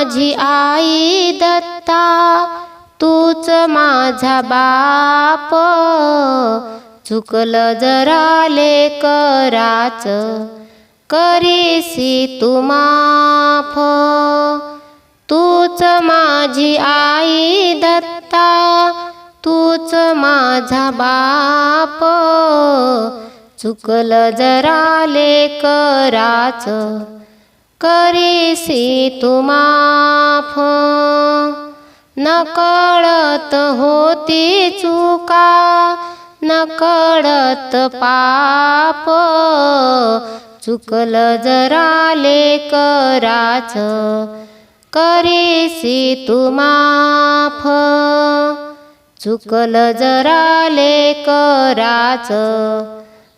माझी आई दत्ता तूच माझा बाप. चुकलं जरा लेकराच करीसी तू माफ. तूच माझी आई दत्ता तूच माझा बाप. चुकलं जरा कराच करीसी तू माफ। नकळत होती चुका नकळत पाप। चुकलं जराले कराच करीसी तुमाफ माफ। चुकलं कराच लेकराच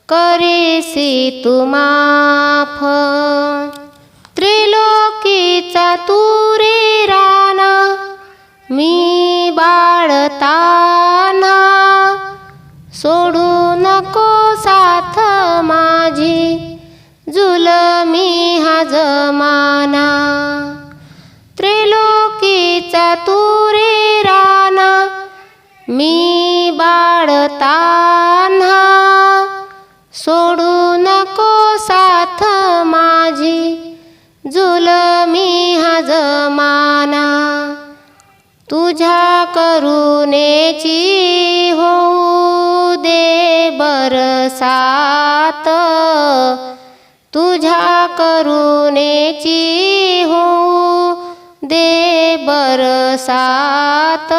करीसी तू जमाना त्रिलोकीचा तू रे मी बाळताना सोडू नको साथ माझी जुलमी हा जमाना. तुझ्या करुणेची होऊ दे बरसात तुझ्या करुणेची हो दे बरसात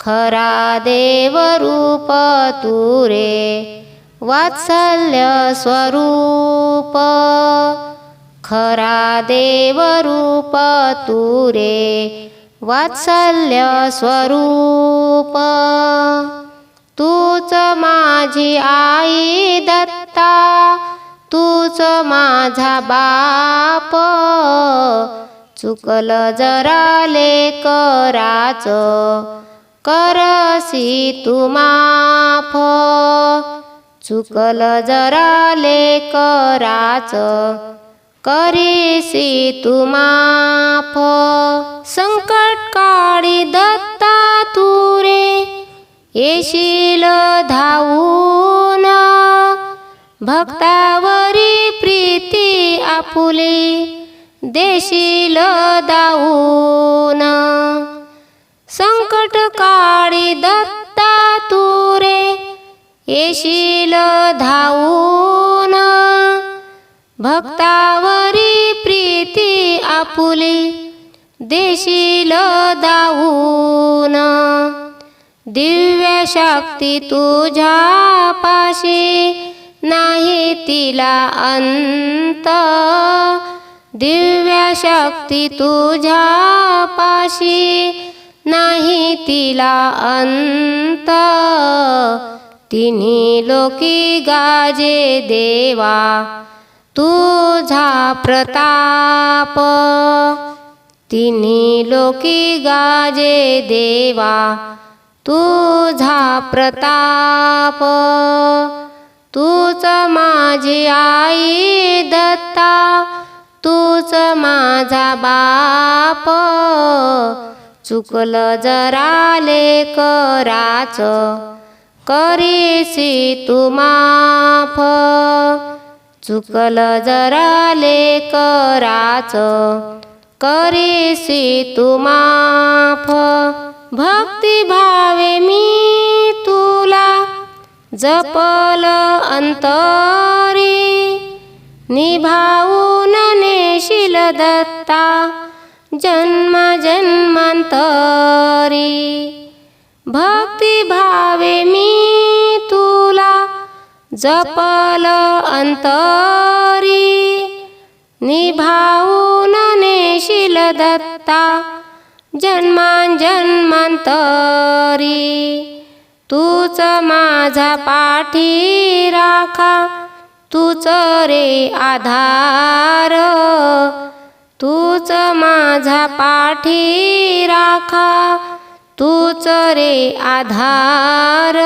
खरा देव रूप तू रे वात्सल्य स्वरूप. खरा देव रूप तू रे वात्सल्य स्वरूप. तूच माझी आई दत्ता. तूच माझा बाप. चुकल जरा कराच करसी तू माफ. चुकल जरा कराच करीसी तू माफ. संकट काळी दत्ता तू रे येशील धावून. भक्तावरी प्रीती आपुली देशील दाऊन. संकट काळी दत्ता तुरे येशील धावून भक्तावरी प्रीती आपुली देशील दाऊन. दिव्य शक्ती तुझ्या पाशी नाही तिला अंत. दिव्य शक्ती तुझ्या पाशी नाही तिला अंत. तिन्ही लोकी गाजे देवा तुझा प्रताप. तिन्ही लोकी गाजे देवा तुझा प्रताप. तूच माझी आई दत्ता तूच माझा बाप. चुकलं जराले कराच करीसी तू माफ. चुकलं जरा कराच करीसी तू माफ. भक्ती भावे मी तू जपल अंतरी निभावून नेशील दत्ता जन्म जन्मांतरी. भक्ती भावे मी तुला जपल अंतरी निभावून नेशील दत्ता जन्मान जन्मांतरी तूच माझा पाठी राखा तूच रे आधार. तूच माझा पाठी राखा तूच रे आधार.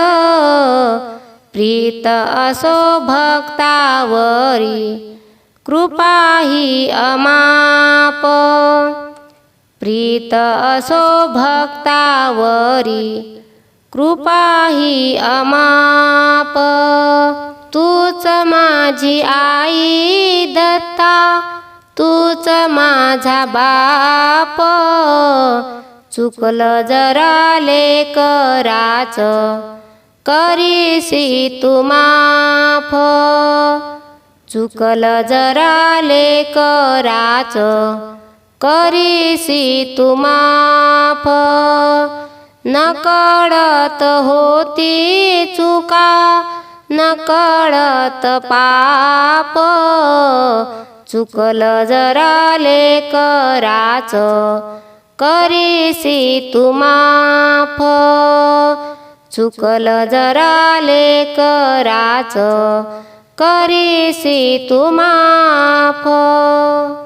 प्रीत असो भक्तावरी कृपाही अमाप. प्रीत असो भक्तावरी कृपा ही अमाप. तूच माझी आई दत्ता तूच माझा बाप. चुकलं जरा लेकराच करीसी तू माफ. चुकलं जरा लेकराच करीसी तू माफ. नकळत होती चुका नकळत पाप. चुकलं जरा कराच करीसी तू माफ. चुकलं जरा कराच करीसी तू माफ.